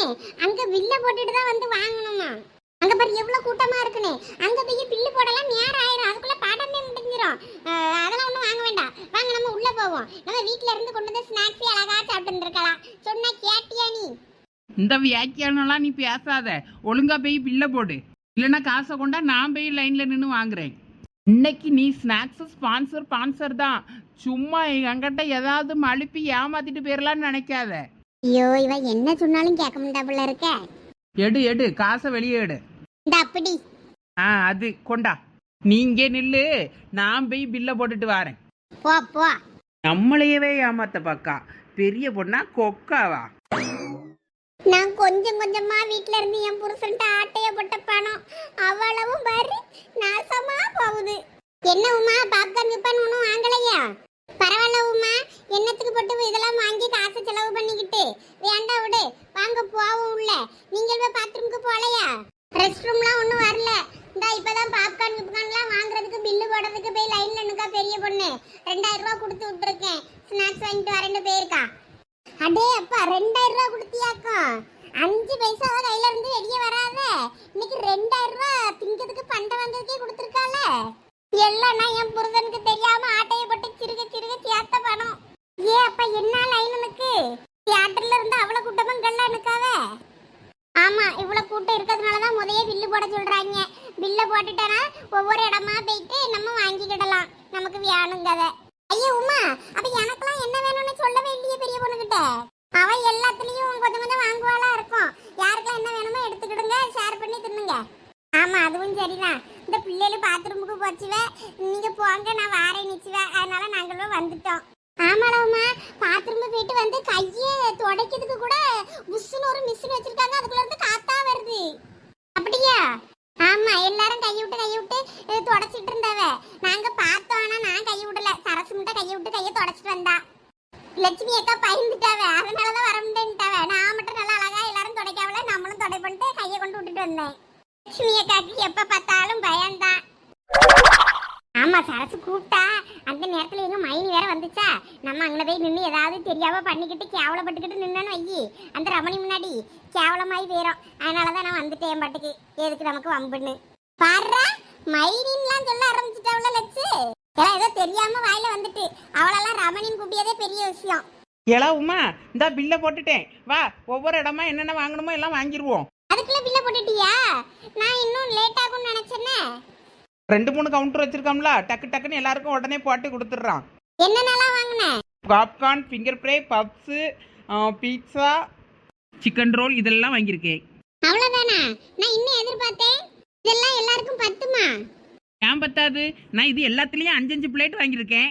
இருக்குனே. அங்க வில்ல போட்டுட்டு தான் வந்து வாங்கணுமா? அங்க பாரு எவ்வளவு கூட்டமா இருக்குனே. அங்க போய் பில்லு போடலாம் நேரம் ஆயிரும். அதுக்குள்ள பாடமே முடிஞ்சிரும். அதெல்லாம் ஒண்ணும் வாங்க வேண்டாம். வாங்க நம்ம உள்ள போவோம். நம்ம வீட்ல இருந்து கொண்டு வந்து ஸ்நாக்ஸ் அழகா சாப்பிட்டு இருக்கலாம். சொன்னா கேட்டியா நீ? இந்த வியாக்கியானம்லாம் நீ பேசாத. ஒழுங்கா போய் பில்லை போடு. இல்லைன்னா காசை கொண்டா நான் போய் லைன்ல நின்று வாங்குறேன். இன்னைக்கு நீ ஸ்நாக்ஸ் ஸ்பான்சர் ஸ்பான்சர் தான். சும்மா என்கிட்ட ஏதாவது மழுப்பி ஏமாத்திட்டு போயிடலாம்னு நினைக்காத. ஐயோ இவ என்ன சொன்னாலும் கேட்க முடியாப்புல இருக்க. எடு எடு காசை வெளியே எடு. இந்த அப்படி. ஆ அது கொண்டா. நீங்க நில்லு நான் போய் பில்லை போட்டுட்டு வரேன். போ போ. நம்மளையவே ஏமாத்த பாக்கா. பெரிய பொண்ணா கொக்காவா? நான் கொஞ்சம் கொஞ்சமா வீட்ல இருந்து என் புருஷன்ட்ட ஆட்டைய போட்ட பணம் அவ்வளவும் பாரு நாசமா போகுது. என்ன உமா பாப்கார்ன் கிப்பான் ஒன்றும் வாங்கலையா? பரவாயில்ல உமா. என்னத்துக்கு போட்டு இதெல்லாம் வாங்கி காசு செலவு பண்ணிக்கிட்டு? வேண்டாம் விடு. வாங்க போவோம் உள்ள. நீங்கள் போய் பாத்ரூமுக்கு போகலையா ரெஸ்ட் ரூம்லாம் ஒன்றும் வரல. இந்த இப்போதான் பாப்கார்ன் கிப்கார்ன்லாம் வாங்குறதுக்கு பில்லு போடுறதுக்கு போய் லைன்ல நிற்கா பெரிய பொண்ணு. ரெண்டாயிரம் ரூபா கொடுத்து விட்டுருக்கேன். ஸ்நாக்ஸ் வாங்கிட்டு வரேன்னு போயிருக்கா. அடே அப்பா ரெண்டாயிரம் ரூபா கொடுத்தியாக்கா? அஞ்சு பைசா கையில இருந்து வெளியே வராத. இன்னைக்கு ரெண்டாயிரம் ரூபா திங்கிறதுக்கு பண்டை வாங்குறதுக்கே கொடுத்துருக்கால எல்லாம் என் புருஷனுக்கு தெரியாம ஆட்டைய போட்டு சிறுக சிறுக சேர்த்த பணம் ஏ அப்பா என்ன லைன் எனக்கு தியேட்டர்ல இருந்து அவ்வளவு கூட்டமும் கல்லா நிக்காவ ஆமா இவ்வளவு கூட்டம் இருக்கிறதுனால தான் முதைய பில்லு போட சொல்றாங்க. பில்ல போட்டுட்டேன்னா ஒவ்வொரு இடமா போயிட்டு நம்ம வாங்கிக்கிடலாம். நமக்கு வேணுங்கத ஐயோ உமா அப்ப எனக்கெல்லாம் என்ன வேணும்னு சொல்லவே இல்லையே பெரிய பொண்ணுகிட்ட? அவ எல்லாத்துலயும் கொஞ்சம் கொஞ்சம் வாங்குவாளா இருக்கும். யாருக்கெல்லாம் என்ன வேணுமோ எடுத்துக்கிடுங்க ஷேர் பண்ணி தின்னுங்க. ஆமா அதுவும் சரிதான். இந்த பிள்ளைகள் பாத்ரூமுக்கு போச்சுவ. நீங்க போங்க நான் வாரேன் நிச்சுவ. அதனால நாங்களும் வந்துட்டோம். ஆமாடா பாத்ரூம் போயிட்டு வந்து கையை துடைக்கிறதுக்கு கூட புஷ்ஷுன்னு ஒரு மிஷின் வச்சிருக்காங்க. அதுக்குள்ள இருந்து காத்தா வருது. அப்படியா? ஆமா எல்லாரும் கையை விட்டு கையை விட்டு அஹ், தொடச்சிட்டு இருந்தாவ. நாங்க பார்த்தோம் ஆனா நான் கை விடல. சரசு மட்டும் கையை விட்டு கையை தொடச்சிட்டு வந்தா. லட்சுமி அக்கா பயந்துட்டாவ. அதனாலதான் வர முடியன்ட்டாவ. நான் மட்டும் நல்லா அழகா எல்லாரும் துடைக்காவல நம்மளும் தொடை பண்ணிட்டு கையை கொண்டு விட்டுட்டு வந்தேன். லட்சுமி அக்காக்கு எப்ப பார்த்தாலும் பயம்தான். ஆமா சரசு கூப்பிட்டா அந்த நேரத்துல எங்க மைனி வேற வந்துச்சா? நம்ம அங்கே போய் நின்று ஏதாவது தெரியாம பண்ணிக்கிட்டு கேவலப்பட்டுக்கிட்டு நின்னு வையி. அந்த ரமணி முன்னாடி கேவலமாயி போயிரும். அதனாலதான் நான் வந்துட்டேன் என் பாட்டுக்கு. எதுக்கு நமக்கு வம்புன்னு. பாடுறா? மைனின்லாம் சொல்ல ஆரம்பிச்சிட்டாவுல லட்சு. ஏன்னா ஏதோ தெரியாம வாயில வந்துட்டு. அவளெல்லாம் ரமணின்னு கூப்பியதே பெரிய விஷயம். ஏலா உமா இந்த பில்லை போட்டுட்டேன். வா ஒவ்வொரு இடமா என்னென்ன வாங்கணுமோ எல்லாம் வாங்கிடுவோம் பில்ல போட்டுட்டியா? நான் இன்னும் லேட் ஆகும்னு நினைச்சேனே. ரெண்டு மூணு கவுண்டர் வச்சிருக்கோம்ல டக்கு டக்குன்னு எல்லாருக்கும் உடனே போட்டு கொடுத்துட்றான். என்னென்னலாம் வாங்கினேன் popcorn finger fry puffs pizza chicken roll இதெல்லாம் வாங்கியிருக்கேன். அவ்வளவுதானா? நான் இன்னும் எதிர்பார்த்தேன். இதெல்லாம் எல்லாருக்கும் பத்துமா? ஏன் பத்தாது? நான் இது எல்லாத்துலேயும் அஞ்சு அஞ்சு பிளேட் வாங்கியிருக்கேன்.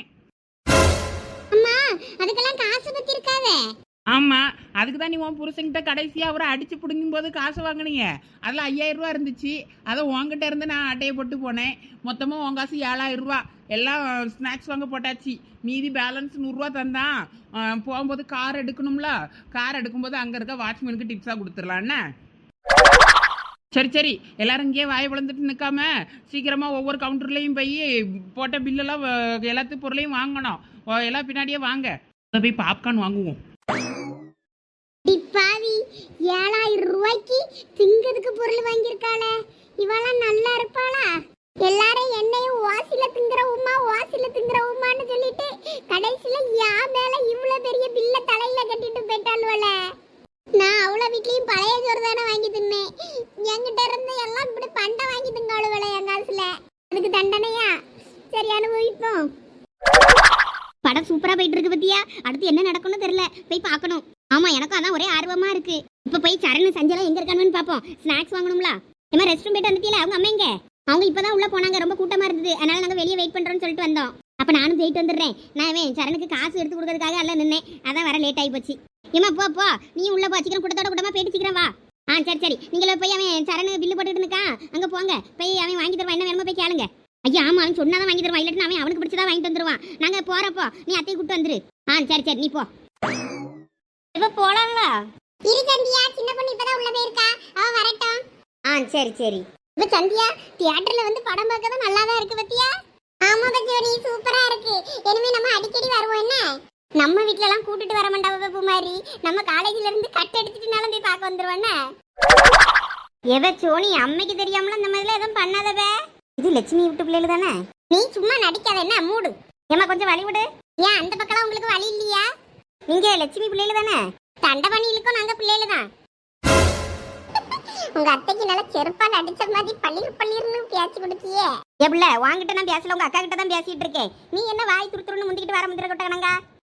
அம்மா அதுக்கெல்லாம் காசு பத்தி இருக்காதே ஆமாம் அதுக்கு தான் நீ உன் புருஷன்கிட்ட கடைசியாக அவரை அடித்து பிடுங்கும் போது காசு வாங்கினீங்க. அதில் ஐயாயிரரூவா இருந்துச்சு. அதை உங்ககிட்ட இருந்து நான் அட்டையை போட்டு போனேன். மொத்தமாக உன் காசு ஏழாயிரரூவா எல்லாம் ஸ்நாக்ஸ் வாங்க போட்டாச்சு. மீதி பேலன்ஸ் நூறுரூவா தந்தான். போகும்போது கார் எடுக்கணும்ல. கார் எடுக்கும்போது அங்கே இருக்க வாட்ச்மேனுக்கு டிப்ஸாக கொடுத்துடலான்னு சரி சரி. எல்லாரும் இங்கேயே வாயை வளர்ந்துட்டு நிற்காம சீக்கிரமாக ஒவ்வொரு கவுண்டர்லேயும் போய் போட்ட பில்லெல்லாம் எல்லாத்து பொருளையும் வாங்கணும். எல்லாம் பின்னாடியே வாங்க. போய் பாப்கார்ன் வாங்குவோம். ஏழாயிரம் ரூபாய்க்கு திங்கிறதுக்கு பொருள் வாங்கியிருக்காளே. இவெல்லாம் நல்லா இருப்பாளா? எல்லாரும் என்னையும் வாசில திங்கிற உமா வாசில திங்கிற உமான்னு சொல்லிட்டு கடைசியில யா மேல இவ்வளவு பெரிய பில்ல தலையில கட்டிட்டு போயிட்டாளுவல நான் அவ்வளோ வீட்லயும் பழைய சோறு தானே வாங்கி தின்னேன் என்கிட்ட இருந்து எல்லாம் இப்படி பண்டை வாங்கி திங்காளுவல என் காசுல அதுக்கு தண்டனையா சரி அனுபவிப்போம் படம் சூப்பரா போயிட்டு இருக்கு பத்தியா அடுத்து என்ன நடக்கும்னு தெரியல போய் பார்க்கணும் ஆமா எனக்கும் அதான் ஒரே ஆர்வமா இருக்கு இப்ப போய் சரண் சஞ்சலா எங்க இருக்கானுன்னு பாப்போம் ஸ்நாக்ஸ் வாங்கணும்ல ஏமா ரெஸ்ட் ரூம் போயிட்டு வந்துட்டீல அவங்க அம்மா எங்க அவங்க இப்பதான் உள்ள போனாங்க ரொம்ப கூட்டமா இருந்தது அதனால நாங்க வெளியே வெயிட் பண்றோம்னு சொல்லிட்டு வந்தோம் அப்ப நானும் போயிட்டு வந்துடுறேன் சரணுக்கு காசு எடுத்து கொடுக்கறதுக்காக எல்லாம் நின்னேன். அதான் வர லேட் ஆகி போச்சு. ஏமா போ போ. நீ உள்ள போ. சீக்கிரம் கூட்டத்தோட கூட்டமா போயிட்டு சீக்கிரம் வா. ஆ சரி சரி. நீங்கள போய் அவன் சரணு பில்லு போட்டுட்டு இருக்கான் அங்க போங்க. போய் அவன் வாங்கி தருவான். என்ன வேணுமோ போய் கேளுங்க. ஐயா ஆமா அவன் சொன்னாதான் வாங்கி தருவான். இல்லாட்டி அவன் அவனுக்கு பிடிச்சதா வாங்கிட்டு வந்துருவான் நாங்க போறப்போ நீ அத்தையை கூட்டு வந்துரு. ஆ சரி சரி நீ போ. இப்ப போலாம்ல? இரு சந்தியா. சின்ன பொண்ணு இப்பதான் உள்ள போயிருக்கா. அவ வரட்டும். ஆ சரி சரி. இப்ப சந்தியா தியேட்டர்ல வந்து படம் பார்க்க தான் நல்லா தான் இருக்கு பத்தியா? ஆமா பத்தியோனி சூப்பரா இருக்கு. இனிமே நம்ம அடிக்கடி வருவோம் என்ன? நம்ம வீட்ல எல்லாம் கூட்டிட்டு வர மாட்டாவ மாதிரி நம்ம காலேஜ்ல இருந்து கட் அடிச்சிட்டுனாலும் போய் பார்க்க வந்துருவானே எவ சோனி அம்மைக்கு தெரியாமல இந்த மாதிரிலாம் எதுவும் பண்ணாதவ இது லட்சுமி விட்டு பிள்ளைல தானே? நீ சும்மா நடிக்காத என்ன? மூடு. ஏமா கொஞ்சம் வழி விடு. ஏன் அந்த பக்கம்லாம் உங்களுக்கு வழி இல்லையா? நீங்க லட்சுமி பிள்ளைல தானே? தண்டபணியிலுக்கும் நாங்க பிள்ளைல தான். உங்க அத்தைக்கு நல்லா செருப்பால் அடிச்ச மாதிரி பள்ளிர் பள்ளிர்னு பேச்சு கொடுத்தியே எப்படில வாங்கிட்ட நான் பேசல உங்க அக்கா கிட்ட தான் பேசிட்டு இருக்கேன். நீ என்ன வாய் துருத்துருன்னு முந்திக்கிட்டு வர முந்திர கொட்டாங்க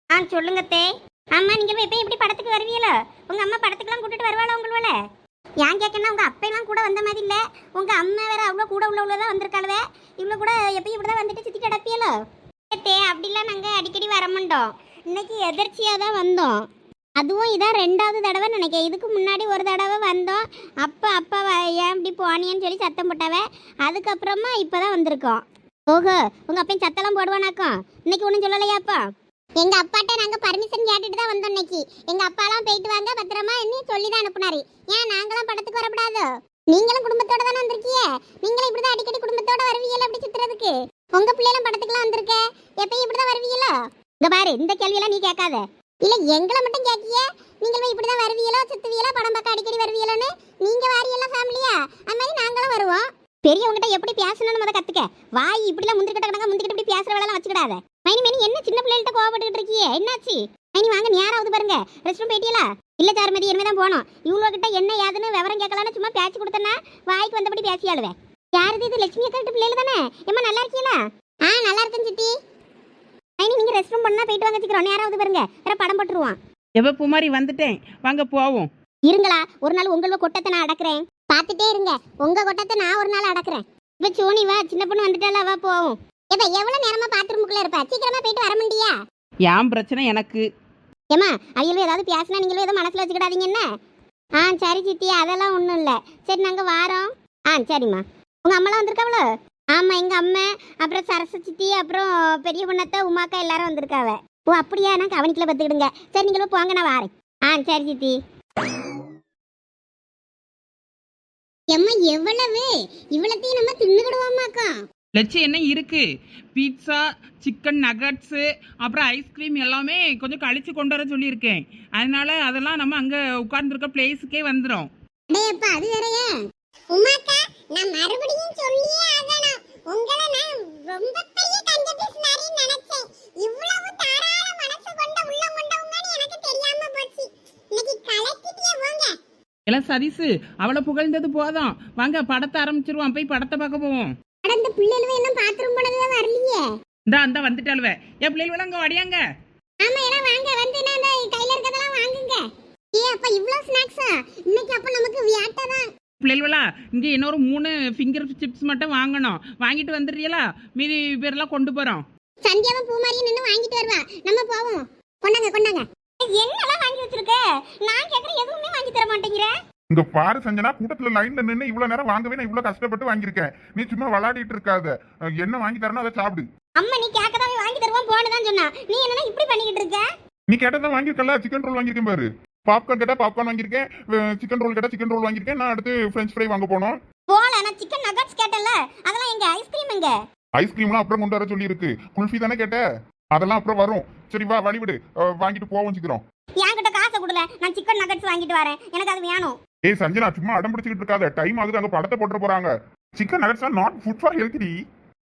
ஆ சொல்லுங்க தே. அம்மா நீங்க எப்ப எப்படி படத்துக்கு வருவீங்களோ? உங்க அம்மா படத்துக்குலாம் கூட்டிட்டு வருவாளா உங்களோட? ஏன் கேட்கணும் உங்க அப்பையெல்லாம் கூட வந்த மாதிரி இல்ல. உங்க அம்மா வேற அவ்வளோ கூட உள்ள தான் வந்திருக்காளுவே. இவ்வளோ கூட எப்பயும் இப்படிதான் வந்துட்டு சுத்தி கிடப்பியலோ தே அப்படிலாம் நாங்கள் அடிக்கடி வர மாட்டோம். இன்னைக்கு எதர்ச்சியாக தான் வந்தோம். அதுவும் இதான் ரெண்டாவது தடவை நினைக்கிறேன். இதுக்கு முன்னாடி ஒரு தடவை வந்தோம். அப்போ அப்பா ஏன் இப்படி போனியன்னு சொல்லி சத்தம் போட்டாவ அதுக்கப்புறமா இப்போ தான் வந்திருக்கோம். ஓஹோ உங்கள் அப்பையும் சத்தெல்லாம் போடுவானாக்கும். இன்னைக்கு ஒன்றும் சொல்லலையாப்பா? எங்கள் அப்பாட்ட நாங்கள் பர்மிஷன் கேட்டுட்டு தான் வந்தோம் இன்னைக்கு. எங்கள் அப்பாலாம் போயிட்டு வாங்க பத்திரமா என்ன சொல்லி தான் அனுப்புனாரு. ஏன் நாங்களாம் படத்துக்கு வரக்கூடாதோ? நீங்களும் குடும்பத்தோட தானே வந்திருக்கீங்க நீங்களும் இப்படி தான் அடிக்கடி குடும்பத்தோட வருவீங்களா அப்படி சுற்றுறதுக்கு உங்கள் பிள்ளைகளும் படத்துக்குலாம் வந்திருக்க? எப்பயும் இப்படி தான் வருவீங்களோ? இந்த பாரு இந்த கேள்வியெல்லாம் நீ கேட்காத. இல்ல எங்களை மட்டும் கேட்கிய நீங்கள் இப்படிதான் வருவீங்களோ சுத்துவீங்களோ படம் பார்க்க அடிக்கடி வருவீங்களோன்னு நீங்க வாரியெல்லாம் ஃபேமிலியா அது மாதிரி நாங்களும் வருவோம். பெரியவங்ககிட்ட எப்படி பேசணும்னு முத கத்துக்க. வாய் இப்படிலாம் முந்திக்கிட்ட கிடங்க முந்திக்கிட்டு இப்படி பேசுற வேலை வச்சுக்கிடாத. மைனி மைனி என்ன சின்ன பிள்ளைகிட்ட கோவப்பட்டுக்கிட்டு இருக்கியே? என்னாச்சு? மைனி வாங்க நேராவது பாருங்க. ரெஸ்ட் ரூம் போயிட்டீங்களா இல்ல சாருமதி இனிமே தான் போனோம் இவ்வளோ கிட்ட என்ன ஏதுன்னு விவரம் கேட்கலான்னு சும்மா பேச்சு கொடுத்தனா வாய்க்கு வந்தபடி பேசியாளுவேன் யாரு இது? லட்சுமி அக்கா பிள்ளைல தானே ஏமா நல்லா இருக்கீங்களா ஆ நல்லா இருக்கேன் சித்தி. ரெஸ்ட் ரூம் பண்ணா போயிட்டு வாங்க சீக்கிரம். நேராவது பாருங்க. வேற படம் போட்டுருவான். எவ பூமாரி வந்துட்டேன்? வாங்க போவோம். இருங்களா ஒரு நாள் உங்களோட கொட்டத்தை நான் அடக்குறேன். பார்த்துட்டே இருங்க. உங்க கொட்டத்தை நான் ஒரு நாள் அடக்குறேன். இப்ப சோனி வா. சின்ன பொண்ணு வந்துட்டால வா போவோம். இப்ப எவ்வளவு நேரமா பாத்ரூமுக்குள்ள இருப்பா? சீக்கிரமா போயிட்டு வர முடியா? என் பிரச்சனை எனக்கு? ஏமா அவையிலும் ஏதாவது பேசினா நீங்களும் ஏதோ மனசுல வச்சுக்கிடாதீங்க என்ன? ஆ சரி சித்தி அதெல்லாம் ஒன்றும் இல்லை. சரி நாங்கள் வாரோம். ஆ சரிம்மா. உங்கள் அம்மாலாம் வந்திருக்காவளோ? ஆமாம் எங்கள் அம்மா அப்புறம் சரச சித்தி அப்புறம் பெரிய பொண்ணத்தை உமாக்கா எல்லாரும் வந்திருக்காவ. ஓ அப்படியா? நான் கவனிக்கல பார்த்துக்கிடுங்க. சரி நீங்களும் போங்க நான் வாரேன். ஆ சரி சித்தி. எம்மா எவ்வளவு? இவ்வளத்தையும் நம்ம தின்னுக்கிடுவோமாக்கா. லட்சு என்ன இருக்கு? பீட்சா சிக்கன் நகட்ஸு அப்புறம் ஐஸ்கிரீம் எல்லாமே கொஞ்சம் கழிச்சு கொண்டு வர சொல்லியிருக்கேன். அதனால அதெல்லாம் நம்ம அங்கே உட்கார்ந்துருக்க பிளேஸுக்கே வந்துடும் அது வேறயா? உமாக்கா நான் மறுபடியும் சொல்லியே ஆகணும். உங்களை நான் ரொம்ப பெரிய கஞ்ச பேசினாரி நினைச்சேன். இவ்வளவு தாராள மனசு கொண்ட உள்ள கொண்டவங்கன்னு எனக்கு தெரியாம போச்சு. இன்னைக்கு கலக்கிட்டியே போங்க. எல்லாம் சதீஸு அவளை புகழ்ந்தது போதும். வாங்க படத்தை ஆரம்பிச்சிருவான் போய் படத்தை பார்க்க போவோம். அட இந்த பிள்ளைகளும் என்ன பாத்ரூம் போனதுல வரலையே. இந்தா அந்த வந்துட்டாளுவ. என் பிள்ளைகள் அங்கே வடியாங்க ஆமா எல்லாம் வாங்க. வந்து நான் கையில இருக்கதெல்லாம் வாங்குங்க. ஏ அப்ப இவ்ளோ ஸ்நாக்ஸா இன்னைக்கு அப்ப நமக்கு வியாட்டா தான். பிள்ளைகளா இங்கே இன்னொரு மூணு ஃபிங்கர் சிப்ஸ் மட்டும் வாங்கணும். வாங்கிட்டு வந்துடுறீங்களா? மீதி பேர்லாம் கொண்டு போகிறோம் சந்தியாவும் பூமாரியும் நின்னு வாங்கிட்டு வருவா. நம்ம போவோம். கொண்டாங்க கொண்டாங்க. என்னெல்லாம் வாங்கி வச்சிருக்க? நான் கேக்குற எதுவுமே வாங்கி தர மாட்டேங்கிற. இங்க பாரு சஞ்சனா கூட்டத்துல லைன்ல நின்னு இவ்வளவு நேரம் வாங்கவே நான் இவ்வளவு கஷ்டப்பட்டு வாங்கியிருக்கேன் நீ சும்மா விளையாடிட்டு இருக்காத. என்ன வாங்கி தரணும் அதை சாப்பிடு. அம்மா நீ கேட்கதாவே வாங்கி தருவோம் போனதான் சொன்னா. நீ என்னன்னா இப்படி பண்ணிக்கிட்டு இருக்க? நீ கேட்டதான் வாங்கியிருக்கல சிக்கன் ரோல் வாங்கியிருக்கேன் பாரு. பாப்கார்ன் கேட்டா பாப்கார்ன் வாங்கியிருக்கேன். சிக்கன் ரோல் கேட்டா சிக்கன் ரோல் வாங்கியிருக்கேன். நான் அடுத்து ஃப்ரெஞ்ச் ஃப்ரை வாங்க போனோம். போல நான் சிக்கன் நகட்ஸ் கேட்டல அதெல்லாம் எங்க ஐஸ்கிரீம் எங்க? ஐஸ்கிரீம்லாம் அப்புறம் கொண்டு வர சொல்லி இருக்கு குல்ஃபி தானே கேட்ட? அதெல்லாம் அப்புறம் வரும். சரி வா வழிவிடு அஹ் வாங்கிட்டு போவோம் சீக்கிரம் என்கிட்ட காசை கொடுல. நான் சிக்கன் நகட்ஸ் வாங்கிட்டு வரேன். எனக்கு அது வேணும். ஏய் சஞ்சனா சும்மா அடம் பிடிச்சிட்டு இருக்காத. டைம் ஆகுது அங்க படத்தை போட்டு போறாங்க. Chicken nuggets not food for healthy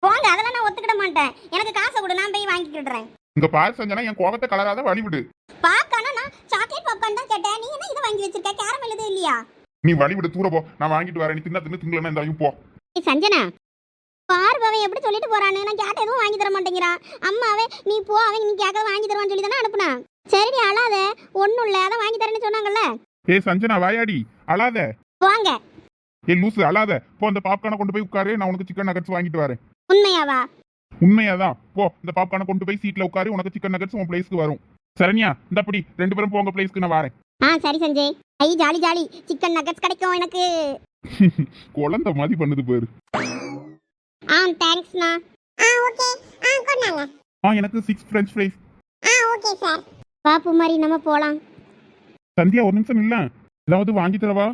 போங்க அதெல்லாம் நான் ஒத்துக்கிட மாட்டேன். எனக்கு காசை கொடு நான் போய் வாங்கிக்கிடுறேன். இங்க பாரு சஞ்சனா என் கோபத்தை கலராத வழிவிடு பாக்கானா நான் பாப்கார்ன் தான் கேட்டேன். நீ என்ன இதை வாங்கி வச்சிருக்க? கேரமல் எதுவும் இல்லையா? நீ வழிவிடு தூர போ. நான் வாங்கிட்டு வரேன். நீ தின்னா தின்னு திங்களா இந்த போ. ஏய் சஞ்சனா பார் அவன் எப்படி சொல்லிட்டு போறானு நான் கேட்ட எதுவும் வாங்கி தர மாட்டேங்கிறான். அம்மாவே நீ போ அவன் நீ கேட்க வாங்கி தருவான்னு சொல்லி தானே அனுப்புனா? சரி நீ அழாத. ஒன்றும் இல்லை. அதான் வாங்கி தரேன்னு சொன்னாங்கல்ல? ஏய் சஞ்சனா வாயாடி. அழாத. வாங்க. ஏ லூசு அழாத. போ அந்த பாப்கார்னை கொண்டு போய் உட்காரு. நான் உனக்கு சிக்கன் நகட்ஸ் வாங்கிட்டு வரேன். உண்மையாவா? உண்மையாதான். போ இந்த பாப்கார்னை கொண்டு போய் சீட்ல உட்காரு. உனக்கு சிக்கன் நகட்ஸ் உன் பிளேஸ்க்கு வரும். சரண்யா இந்த அப்படி ரெண்டு பேரும் போங்க பிளேஸ்க்கு நான் வரேன். ஆ சரி சஞ்சய். ஐ ஜாலி ஜாலி. சிக்கன் நகட்ஸ் கிடைக்கும் எனக்கு. குழந்தை மாதிரி பண்ணுது பாரு. ஆ தேங்க்ஸ்ண்ணா ஆ ஓகே ஆ கொண்டாங்க. ஆ எனக்கு சிக்ஸ் ஃப்ரெஞ்ச் ஃப்ரைஸ் ஆ ஓகே சார் பாப்பு மாதிரி நம்ம போலாம். சந்தியா ஒரு நிமிஷம் இல்ல. ஏதாவது வாங்கி தரவா?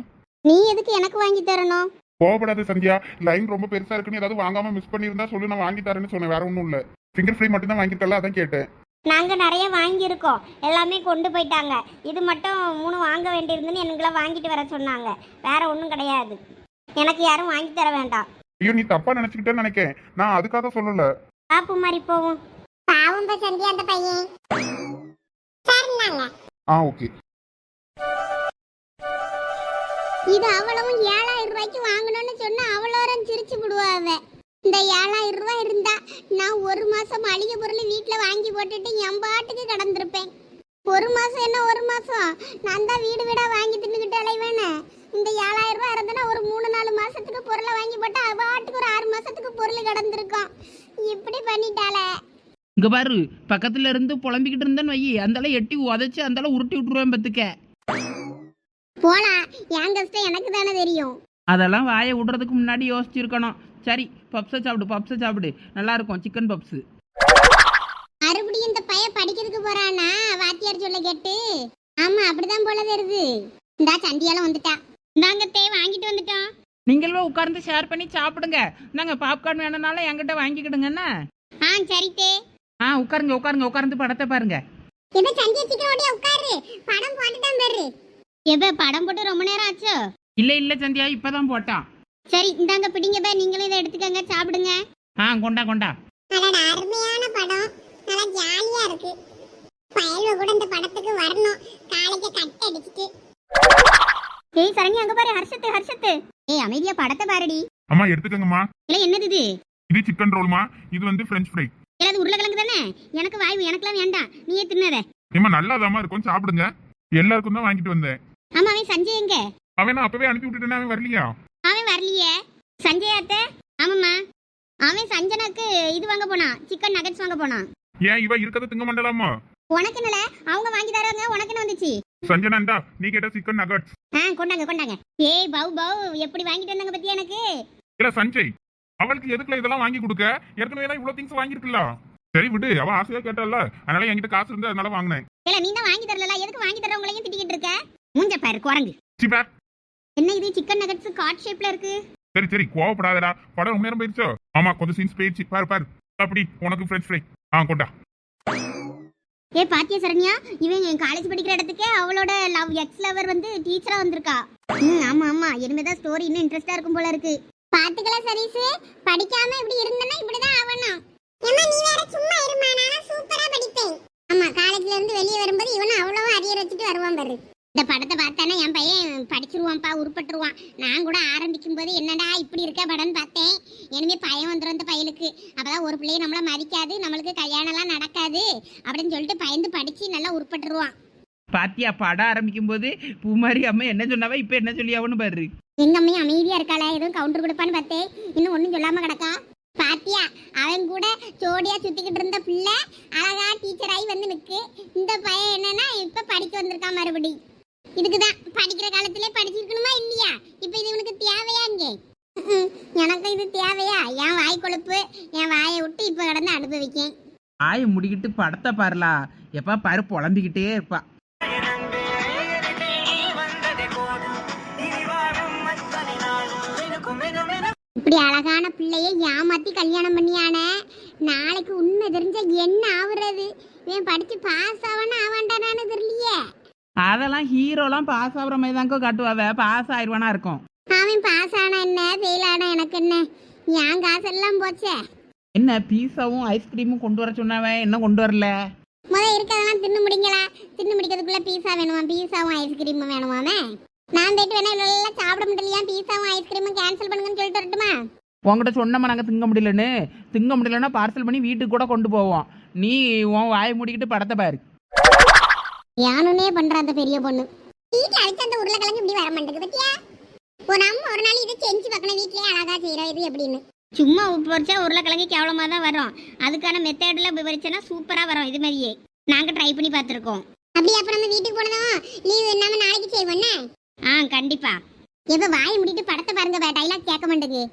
நீ எதுக்கு எனக்கு வாங்கி தரணும்? கோவப்படாத சந்தியா. லைன் ரொம்ப பெருசா இருக்குன்னு ஏதாவது வாங்காம மிஸ் பண்ணியிருந்தா சொல்லு நான் வாங்கி தரேன்னு சொன்னேன். வேற ஒன்றும் இல்ல. ஃபிங்கர் ஃப்ரை மட்டும் தான் வாங்கியிருக்கல அதான் கேட்டேன். நாங்க நிறைய வாங்கியிருக்கோம். எல்லாமே கொண்டு போயிட்டாங்க. இது மட்டும் மூணு வாங்க வேண்டியிருந்துன்னு எங்களை வாங்கிட்டு வர சொன்னாங்க. வேற ஒன்றும் கிடையாது. எனக்கு யாரும் வாங்கி தர வேண்டாம். ஐயோ நீ தப்பா நினைச்சுக்கிட்டேன்னு நினைக்கேன். நான் அதுக்காக சொல்லல. பாப்பு மாதிரி போவோம். பாவம் சந்தியா அந்த பையன். ஆ ஓகே. இது அவ்வளவும் ஏழாயிரம் ரூபாய்க்கு வாங்கணும்னு சொன்னா அவ்வளோரம் சிரிச்சு விடுவாவ இந்த ஏழாயிரம் ரூபாய் இருந்தா நான் ஒரு மாசம் மளிகை பொருள் வீட்டில் வாங்கி போட்டுட்டு என் பாட்டுக்கு கடந்திருப்பேன். ஒரு மாசம் என்ன ஒரு மாசம்? நான் தான் வீடு வீடா வாங்கி தின்னுக்கிட்டு அலைவேனே. இந்த ஏழாயிரம் ரூபாய் இருந்தனா ஒரு மூணு நாலு மாசத்துக்கு பொருளை வாங்கி போட்டா பாட்டுக்கு ஒரு ஆறு மாசத்துக்கு பொருள் கடந்திருக்கும். இப்படி பண்ணிட்டாளே. இங்க பாரு பக்கத்துல இருந்து புலம்பிக்கிட்டு இருந்தேன்னு வை அந்தால எட்டி உதச்சு அந்தால உருட்டி விட்டுருவேன் பத்துக்க. போலாம். என் கஷ்டம் எனக்கு தானே தெரியும். அதெல்லாம் வாயை விடுறதுக்கு முன்னாடி யோசிச்சிருக்கணும். சரி பப்ஸை சாப்பிடு பப்ஸை சாப்பிடு. நல்லா இருக்கும் சிக்கன் பப்ஸு மறுபடியும் இந்த பையன் படிக்கிறதுக்கு போறானா வாத்தியார் சொல்ல கேட்டு. ஆமா அப்படிதான் போல தெரியுது. இந்தா சந்தியால வந்துட்டா. இந்தாங்க தே வாங்கிட்டு வந்துட்டோம். நீங்களும் உட்கார்ந்து ஷேர் பண்ணி சாப்பிடுங்க. நாங்க பாப்கார்ன் வேணும்னாலும் என்கிட்ட வாங்கிக்கிடுங்கண்ணா ஆ சரி தே ஆ உட்காருங்க உட்காருங்க உட்கார்ந்து படத்தை பாருங்க. எப்ப சந்தியா சீக்கிரம் ஓடியா உட்காரு. படம் போட்டுட்டான் பாரு. எப்ப படம் போட்டு ரொம்ப நேரம் ஆச்சோ? இல்ல இல்ல சந்தியா இப்பதான் போட்டான். சரி இந்தாங்க பிடிங்க பே. நீங்களும் இதை எடுத்துக்கங்க சாப்பிடுங்க. ஆ கொண்டா கொண்டா. அடடா அருமையான படம். நல்லா ஜாலியா இருக்கு. பயல்வ கூட இந்த படத்துக்கு வரணும். காலேஜ கட் அடிச்சிட்டு. ஏய் சரண்யா அங்க பாரு ஹர்ஷத்து ஹர்ஷத்து. ஏய் அமைதியா படத்தை பாருடி. அம்மா எடுத்துக்கங்கம்மா. இல்ல என்னது இது? இது சிக்கன் ரோல்மா இது வந்து ஃப்ரெஞ்ச் ஃப்ரை இல்ல அது உருளைக்கிழங்கு தானே? எனக்கு வாய்வு எனக்குலாம் வேண்டாம். நீயே தின்னத ஏமா நல்லாதாம்மா இருக்கும். சாப்பிடுங்க. எல்லாருக்கும் தான் வாங்கிட்டு வந்தேன். ஆமா அவன் சஞ்சய் எங்க? அவன் நான் அப்பவே அனுப்பி விட்டுட்டேன் அவன் வரலையா? வரலையே. சஞ்சய் அத்தை? ஆமாம்மா. அவன் சஞ்சனாக்கு இது வாங்க போனான். சிக்கன் நகட்ஸ் வாங்க போனான். ஏன் இவ இருக்கத திங்க மாட்டலாமா? உனக்கு என்னல? அவங்க வாங்கி தருவாங்க உனக்கு என்ன வந்துச்சு? சஞ்சனாண்டா நீ கேட்ட சிக்கன் நகட்ஸ் ஆ கொண்டாங்க கொண்டாங்க. ஏய் பவு பவு எப்படி வாங்கிட்டு வந்தாங்க பத்தியா எனக்கு? இல்ல சஞ்சய் அவளுக்கு எதுக்குல இதெல்லாம் வாங்கி கொடுக்க? ஏற்கனவே தான் இவ்வளவு திங்ஸ் வாங்கியிருக்கல சரி விடு அவ ஆசையா கேட்டால. அதனால என்கிட்ட காசு இருந்து அதனால வாங்கினேன். இல்ல நீ தான் வாங்கி தரல எதுக்கு வாங்கி தரவங்களையும் திட்டிக்கிட்டு இருக்க? மூஞ்ச பாரு குரங்கு. சிப்பா என்ன இது? சிக்கன் நகட்ஸ் கார்ட் ஷேப்ல இருக்கு. சரி சரி கோவப்படாதடா. படம் ரொம்ப நேரம் போயிருச்சோ. ஆமா கொஞ்சம் சீன்ஸ் போயிடுச்சு பாரு பாரு. அப்படி உனக்கு ஃப்ரெஞ்ச் ஃப்ரை ஆ கொண்டா. ஏ பாத்தியா சரண்யா? இவன் என் காலேஜ் படிக்கிற இடத்துக்கு அவளோட லவ் எக்ஸ் லவர் வந்து டீச்சரா வந்திருக்கா. ம் ஆமா ஆமா. இனிமேதான் ஸ்டோரி இன்னும் இன்ட்ரெஸ்டா இருக்கும் போல இருக்கு. பாத்துக்கலாம் சதீஷ் படிக்காம இப்படி இருந்தனா இப்படிதான் ஆவணும் ஏமா நீ வேற சும்மா இருமா. நான் சூப்பரா படிப்பேன். ஆமா காலேஜ்ல இருந்து வெளிய வரும்போது இவனும் அவ்வளவு அரியர் வச்சுட்டு வருவான் பாரு. இந்த படத்தை பார்த்தானே என் பையன் படிச்சிருவான்ப்பா உருப்பட்டுருவான். நான் கூட ஆரம்பிக்கும் போது என்னடா இப்படி இருக்க படம்னு பார்த்தேன். இனிமே பையன் வந்துடும் இந்த பையலுக்கு. அப்பதான் ஒரு பிள்ளைய நம்மள மதிக்காது நம்மளுக்கு கல்யாணம்லாம் நடக்காது அப்படின்னு சொல்லிட்டு பயந்து படிச்சு நல்லா உருப்பட்டுருவான். பாத்தியா படம் ஆரம்பிக்கும் போது பூமாரி அம்மா என்ன சொன்னாவா இப்ப என்ன சொல்லியாவன்னு பாரு. எங்க அம்மையும் அமைதியா இருக்காளா? எதுவும் கவுண்டர் கொடுப்பான்னு பார்த்தேன். இன்னும் ஒண்ணும் சொல்லாம கிடக்கா? பாத்தியா அவன் கூட ஜோடியா சுத்திக்கிட்டு இருந்த பிள்ளை அழகா டீச்சர் ஆகி வந்து நிக்கு. இந்த பையன் என்னன்னா இப்ப படிக்க வந்திருக்கான் மறுபடி. இதுக்குதான். படிக்கிற காலத்திலே படிச்சிருக்கணுமா இல்லையா? இப்ப இது இவனுக்கு தேவையா இங்கே. எனக்கு இது தேவையா? என் வாய் கொழுப்பு என் வாயை விட்டு இப்ப கடந்து அனுபவிக்கேன். ஆய முடிக்கிட்டு படத்தை பாருலா. எப்பா பாரு புலம்பிக்கிட்டே இருப்பா. இப்படி அழகான பிள்ளைய ஏமாத்தி கல்யாணம் பண்ணியானே. நாளைக்கு உண்மை தெரிஞ்சா என்ன ஆகுறது இவன் படிச்சு பாஸ் ஆவானா ஆவான்டானு தெரியலையே. அதெல்லாம் ஹீரோலாம் பாஸ் ஆகுற மாதிரி தாங்க காட்டுவாவ. பாஸ் ஆயிடுவானா இருக்கும். அவன் பாஸ் ஆனா என்ன? ஃபெயில் ஆனா எனக்கு என்ன? என் காசெல்லாம் போச்சே. என்ன பீஸாவும் ஐஸ்கிரீமும் கொண்டு வர சொன்னாவன்? என்ன கொண்டு வரல? முத இருக்கதெல்லாம் தின்னு முடிங்களா? தின்னு முடிக்கிறதுக்குள்ள பீஸா வேணுமா? பீஸாவும் ஐஸ்கிரீமும் வேணுமாமே நான் போயிட்டு வேணா இவ்வளோ சாப்பிட முடியலையா? பீஸாவும் ஐஸ்கிரீமும் கேன்சல் பண்ணுங்கன்னு சொல்லிட்டு வரட்டுமா? உங்ககிட்ட சொன்னோமா நாங்கள் திங்க முடியலன்னு திங்க முடியலன்னா பார்சல் பண்ணி வீட்டுக்கு கூட கொண்டு போவோம். நீ உன் வாயை மூடிக்கிட்டு படத்தை பாரு. யானுனே பண்ற அந்த பெரிய பொண்ணு. வீட்டுல அடிச்ச அந்த உருளைக்கிழங்கு இப்படி வர மாட்டேங்குது பத்தியா? ஒரு நம்ம ஒரு நாள் இது செஞ்சு பார்க்கணும் வீட்லயே அழகா செய்யறோம் இது எப்படின்னு. சும்மா உப்பு வச்சா உருளைக்கிழங்கு கேவலமா தான் வரும். அதுக்கான மெத்தட்ல விவரிச்சனா சூப்பரா வரும் இது மாதிரியே. நாங்க ட்ரை பண்ணி பார்த்துருக்கோம். அப்படி அப்ப நம்ம வீட்டுக்கு போனதும் லீவ் இல்லாம நாளைக்கு செய்வோம்னா ஆ கண்டிப்பா. எப்ப வாய் முடிட்டு படத்தை பாருங்க டைலாக் கேட்க மாட்டேங்குது.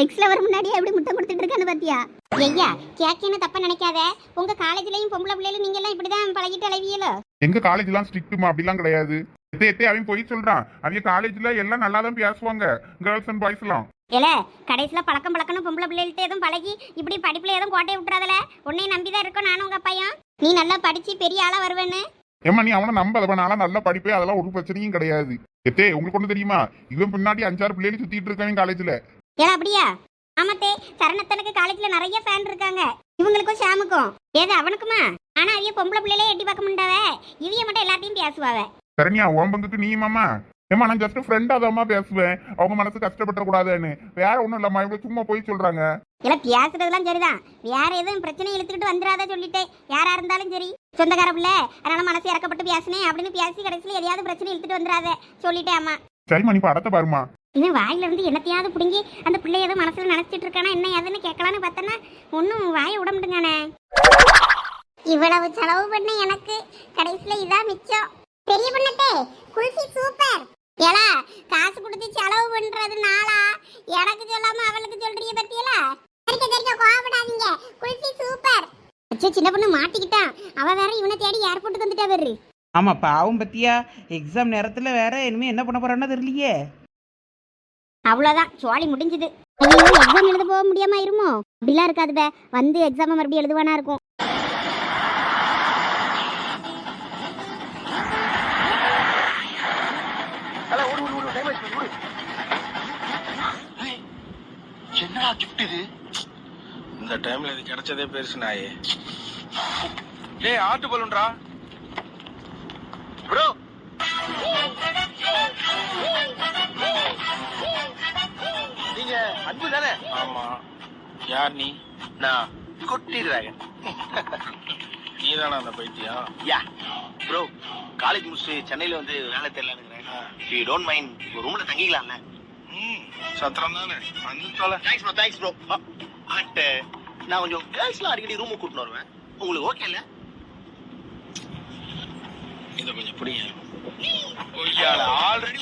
எக்ஸ்ல வர முன்னாடியே எப்படி முட்டை கொடுத்துட்டு இருக்கான்னு பாத்தியா? ஐயா கேக்கேன்னு தப்பா நினைக்காத. உங்க காலேஜ்லயும் பொம்பளை பிள்ளைகளும் நீங்க எல்லாம் இப்படிதான் பழகிட்டு அலைவியலோ? எங்க காலேஜ் எல்லாம் ஸ்ட்ரிக்ட்டுமா அப்படிலாம் கிடையாது. எத்தே எத்தே அவன் போய் சொல்றான். அவங்க காலேஜ்ல எல்லாம் நல்லா தான் பேசுவாங்க கேர்ள்ஸ் அண்ட் பாய்ஸ் எல்லாம் ஏல கடைசியில் பழக்கம் பழக்கணும் பொம்பளை பிள்ளைகள்ட்ட எதுவும் பழகி இப்படி படிப்புல எதுவும் கோட்டையை விட்டுறாதல? உன்னையும் நம்பி தான் இருக்கோம் நானும் உங்க அப்பையும். நீ நல்லா படிச்சு பெரிய ஆளா வருவேன்னு. ஏம்மா நீ அவனை நம்பாத நாளா நல்ல படிப்பே அதெல்லாம் ஒரு பிரச்சனையும் கிடையாது. எத்தே உங்களுக்கு ஒண்ணு தெரியுமா? இவன் பின்னாடி அஞ்சாறு பிள்ளைகள் சுத்திட்டு இருக்காங்க காலேஜ்ல. ஏல அப்படியா? ஆமாத்தே சரணத்தனுக்கு காலேஜ்ல நிறைய ஃபேன் இருக்காங்க. இவங்களுக்கும் ஷாமுக்கும் ஏது அவனுக்குமா? ஆனா அவிய பொம்பளை பிள்ளைகளே எட்டி பார்க்க முடியாவ இவிய மட்டும் எல்லாத்தையும் பேசுவாவ. சரண்யா உன் பங்குக்கு நீ மாமா. ஏமா நான் ஜஸ்ட் ஃப்ரெண்டா தாம்மா பேசுவேன். அவங்க மனசு கஷ்டப்பட கூடாதுன்னு வேற ஒண்ணும் இல்லம்மா இவங்க சும்மா போய் சொல்றாங்க. இல்ல பேசுறதெல்லாம் சரிதான். வேற எதுவும் பிரச்சனை இழுத்துக்கிட்டு வந்துடாத சொல்லிட்டேன். யாரா இருந்தாலும் சரி. சொந்தக்கார பிள்ளை அதனால மனசு இறக்கப்பட்டு பேசினேன் அப்படின்னு பேசி கடைசியில் எதையாவது பிரச்சனை இழுத்துட்டு வந்துடாத. சொல்லிட்டேன் அம்மா. சரிம்மா நீ படத்தை பாருமா இன்னும் வாயில இருந்து என்னத்தையாவது பிடுங்கி அந்த பிள்ளை ஏதோ மனசுல நினைச்சிட்டு இருக்கானா என்ன ஏதுன்னு கேட்கலான்னு பார்த்தேன்னா ஒன்றும் வாயை விட மாட்டேங்கானே. இவ்வளவு செலவு பண்ண எனக்கு. கடைசியில இதான் மிச்சம். பெரிய பண்ணட்டே குல்ஃபி சூப்பர். ஏலா காசு கொடுத்து செலவு பண்றது நாளா? எனக்கு சொல்லாம அவளுக்கு சொல்றீங்க பத்தியலா? சரிக்க சரிக்க கோவப்படாதீங்க. குல்ஃபி சூப்பர். அச்சோ சின்ன பொண்ணு மாட்டிக்கிட்டான் அவ வேற இவனை தேடி ஏர்போர்ட்டுக்கு வந்துட்டா வெறு ஆமா பாவம் பத்தியா. எக்ஸாம் நேரத்துல வேற இனிமே என்ன பண்ண போறான்னு தெரியலையே. அவ்வளோதான் சோழி முடிஞ்சுது. எக்ஸாம் எழுத போக முடியாம இருமோ அப்படிலாம் இருக்காது பே. வந்து எக்ஸாம் மறுபடியும் எழுதுவானா இருக்கும். என்னடா கிஃப்ட் இது? இந்த டைம்ல இது கிடைச்சதே பெருசு நாயே. ஏய் ஆட்டு பலூன்டா ப்ரோ நீங்க அன்பு தானே? ஆமா. யார் நீ? நான் குட்டி டிராகன் நீ தானே அந்த பைத்தியம்? யா ப்ரோ காலேஜ் முடிச்சு சென்னையில வந்து வேலை தெரியலன்னு யூ டோன்ட் மைண்ட் ஒரு ரூம்ல தங்கிக்கலாம்ல. சத்திரம் தானே. வந்து thanks bro thanks bro but நான் கொஞ்சம் கேர்ள்ஸ்லாம் அடிக்கடி ரூமுக்கு கூட்டிட்டு வருவேன். உங்களுக்கு ஓகே இல்ல இதை கொஞ்சம் புரியுங்க ஆல்ரெடி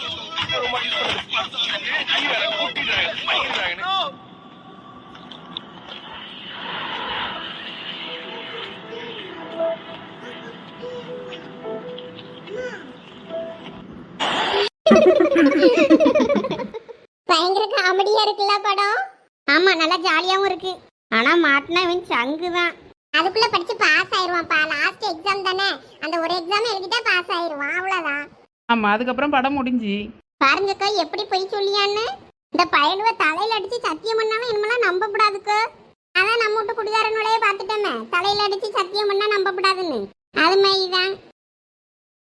பயங்கர காமெடியா இருக்குல்ல படம்? ஆமா நல்லா ஜாலியாவும் இருக்கு. ஆனா மாட்டினா இவன் சங்கு தான் அதுக்குள்ள படிச்சு பாஸ் ஆயிருவான்ப்பா. லாஸ்ட் எக்ஸாம் தானே. அந்த ஒரு எக்ஸாம் எழுதிட்டா பாஸ் ஆயிருவான் அவ்வளவுதான். ஆமா அதுக்கப்புறம் படம் முடிஞ்சு. பாருங்கக்கா எப்படி போய் சொல்லியான்னு இந்த பயலுவ தலையில அடிச்சு சத்தியம் பண்ணாலும் இனிமேலாம் நம்பப்படாதுக்கு அதான் நம்ம விட்டு குடிகாரனுடைய பார்த்துட்டோமே. தலையில அடிச்சு சத்தியம் பண்ணா நம்பப்படாதுன்னு. அது மாதிரிதான்.